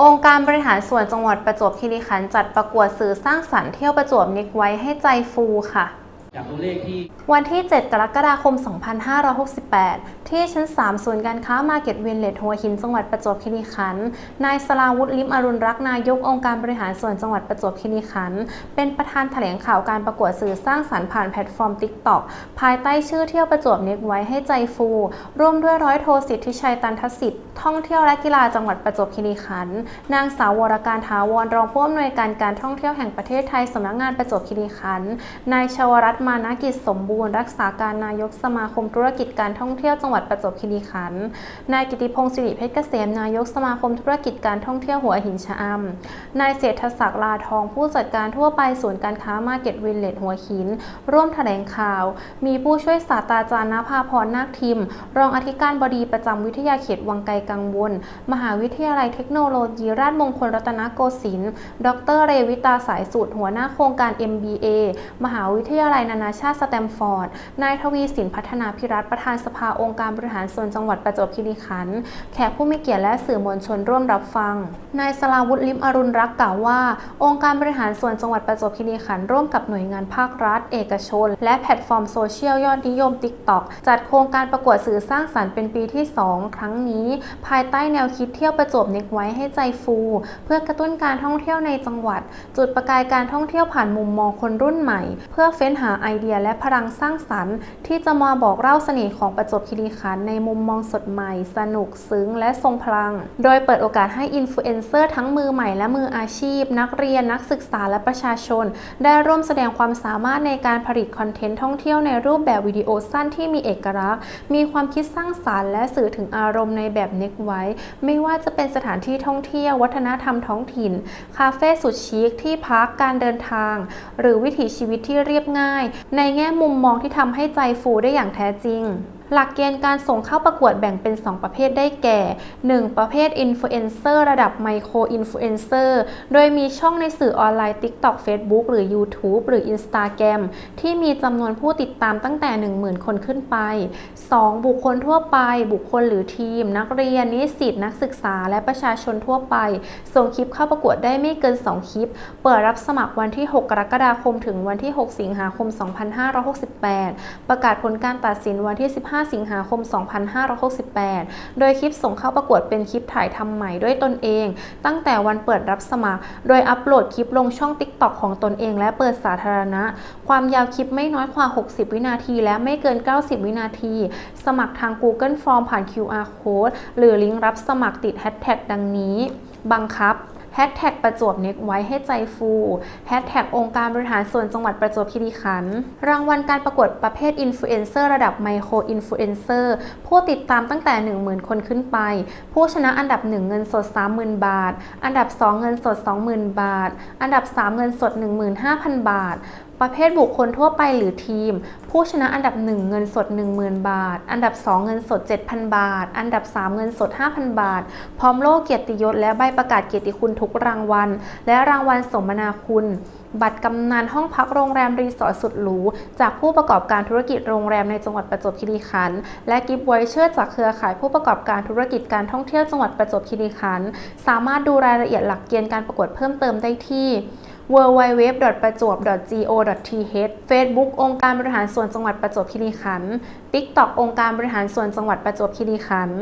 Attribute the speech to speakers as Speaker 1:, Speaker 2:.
Speaker 1: องค์การบริหารส่วนจังหวัดประจวบคีรีขันธ์จัดประกวดสื่อสร้างสรรค์เที่ยวประจวบนิกไว้ให้ใจฟูค่ะ
Speaker 2: จากตัวเลขที่
Speaker 1: วันที่ 7 กรกฎาคม 2568 ที่ชั้น 3 ศูนย์การค้ามาร์เก็ตเวียนเลดหัวหินจังหวัดประจวบคีรีขันธ์ นายสลาวุฒิลิมอรุณรักษ์นายกองค์การบริหารส่วนจังหวัดประจวบคีรีขันธ์ เป็นประธานแถลงข่าวการประกวดสื่อสร้างสรรค์ผ่านแพลตฟอร์ม TikTok ภายใต้ชื่อเที่ยวประจวบเน็กไว้ให้ใจฟู ร่วมด้วยร้อยโทสิทธิชัยตันทสิทธิ์ ท่องเที่ยวและกีฬาจังหวัดประจวบคีรีขันธ์ นางสาววรการถาวรรองผู้อำนวยการการท่องเที่ยวแห่งประเทศไทยสำนักงานประจวบคีรีขันธ์ นายชวรัตน์มานากิจสมบูรณ์ รักษาการนายกสมาคมธุรกิจการท่องเที่ยวจังหวัดประจวบคีรีขันธ์นายกิติพงศ์สิริเพชรเกษมนายกสมาคมธุรกิจการท่องเที่ยวหัวหินชะอำนายเศรษฐศักดิ์ลาทองผู้จัดการทั่วไปศูนย์การค้ามาเก็ตวินเลดหัวหิน ร่วมแถลงข่าว มีผู้ช่วยศาสตราจารย์นภาพรนาคทิม รองอธิการบดีประจำวิทยาเขตวังไกลกังวล มหาวิทยาลัยเทคโนโลยีราชมงคลรัตนโกสินทร์ ดร เรวิตาสายสุดหัวหน้าโครงการ MBA มหาวิทยาลัยนานาชาติสแตมฟอร์ด นายทวีสินพัฒนาพิรัตประธานสภาองค์การบริหารส่วนจังหวัดประจวบคีรีขันธ์แขกผู้มีเกียรติและสื่อมวลชนร่วมรับฟัง นายสลาวุฒิลิมอรุณรักกล่าวว่า องค์การบริหารส่วนจังหวัดประจวบคีรีขันธ์ร่วมกับหน่วยงานภาครัฐ เอกชน และแพลตฟอร์มโซเชียลยอดนิยม TikTok จัดโครงการประกวดสื่อสร้างสรรค์เป็นปีที่ 2 ครั้งนี้ ภายใต้แนวคิดเที่ยวประจวบเน็กไว้ให้ใจฟู เพื่อกระตุ้นการท่องเที่ยวในจังหวัด จุดประกายการท่องเที่ยวผ่านมุมมองคนรุ่นใหม่ เพื่อเฟ้นหาไอเดียและพลังสร้างสรรค์ ที่จะมาบอกเล่าเสน่ห์ของประจบคีรีขันธ์ในมุมมองสดใหม่ สนุกซึ้งและทรงพลัง โดยเปิดโอกาสให้อินฟลูเอนเซอร์ทั้งมือใหม่และมืออาชีพ นักเรียนนักศึกษาและประชาชน ได้ร่วมแสดงความสามารถในการผลิตคอนเทนต์ท่องเที่ยวในรูปแบบวิดีโอสั้นที่มีเอกลักษณ์ มีความคิดสร้างสารรค์และสื่อถึงอารมณ์ในแบบเน็กไว้ ไม่ว่าจะเป็นสถานที่ท่องเที่ยว วัฒนธรรมท้องถิ่น คาเฟ่สุดชิคที่พักการเดินทาง หรือวิถีชีวิตที่เรียบง่ายในแง่มุมมองที่ทำให้ใจฟูได้อย่างแท้จริง หลักเกณฑ์การส่งเข้าประกวดแบ่งเป็น 2 ประเภทได้แก่ 1. ประเภทอินฟลูเอนเซอร์ระดับไมโครอินฟลูเอนเซอร์โดยมีช่องในสื่อออนไลน์ TikTok Facebook หรือ YouTube หรือ Instagram ที่มีจำนวนผู้ติดตามตั้งแต่ 10,000 คนขึ้นไป 2. บุคคลทั่วไป บุคคลหรือทีม นักเรียน นิสิตนักศึกษา และประชาชนทั่วไป ส่งคลิปเข้าประกวดได้ไม่เกิน 2 คลิป เปิดรับสมัครวันที่ 6 กรกฎาคม ถึงวันที่ 6 สิงหาคม 2568 ประกาศผลการตัดสินวันที่ 15 5 สิงหาคม 2568 โดยคลิปส่งเข้าประกวดเป็นคลิปถ่ายทำใหม่ด้วยตนเอง ตั้งแต่วันเปิดรับสมัคร โดยอัปโหลดคลิปลงช่อง TikTok ของตนเอง และเปิดสาธารณะ ความยาวคลิปไม่น้อยกว่า 60 วินาที และไม่เกิน 90 วินาที สมัครทาง Google Form ผ่าน QR Code หรือลิงก์รับสมัครติดแฮชแท็กดังนี้ บังคับ แฮชแท็กประจวบเน็กไว้ให้ใจฟูแฮชแท็กองค์การบริหารส่วนจังหวัดประจวบคีรีขันธ์รางวัลการประกวดประเภทอินฟลูเอนเซอร์ระดับไมโครอินฟลูเอนเซอร์ผู้ติดตามตั้งแต่ 10,000 คนขึ้นไป ผู้ชนะอันดับ 1 เงินสด 30,000 บาท อันดับ 2 เงินสด 20,000 บาท อันดับ 3 เงินสด 15,000 บาท ประเภทบุคคลทั่วไปหรือทีม ผู้ชนะอันดับ 1 เงินสด 10,000 บาท อันดับ 2 เงินสด 7,000 บาท อันดับ 3 เงินสด 5,000 บาท พร้อมโล่เกียรติยศและใบประกาศเกียรติคุณทุกรางวัล และรางวัลสมนาคุณ บัตรกำนันห้องพักโรงแรมรีสอร์ทสุดหรูจากผู้ประกอบการธุรกิจโรงแรมในจังหวัดประจวบคีรีขันธ์และกิฟต์ไวเชอร์จากเครือข่ายผู้ประกอบการธุรกิจการท่องเที่ยวจังหวัดประจวบคีรีขันธ์สามารถดูรายละเอียดหลักเกณฑ์การประกวดเพิ่มเติมได้ที่ w w w ประจวบ go th Facebook องค์การบริหารส่วนจังหวัดประจวบคีรีขันธ์ TikTok องค์การบริหารส่วนจังหวัดประจวบคีรีขันธ์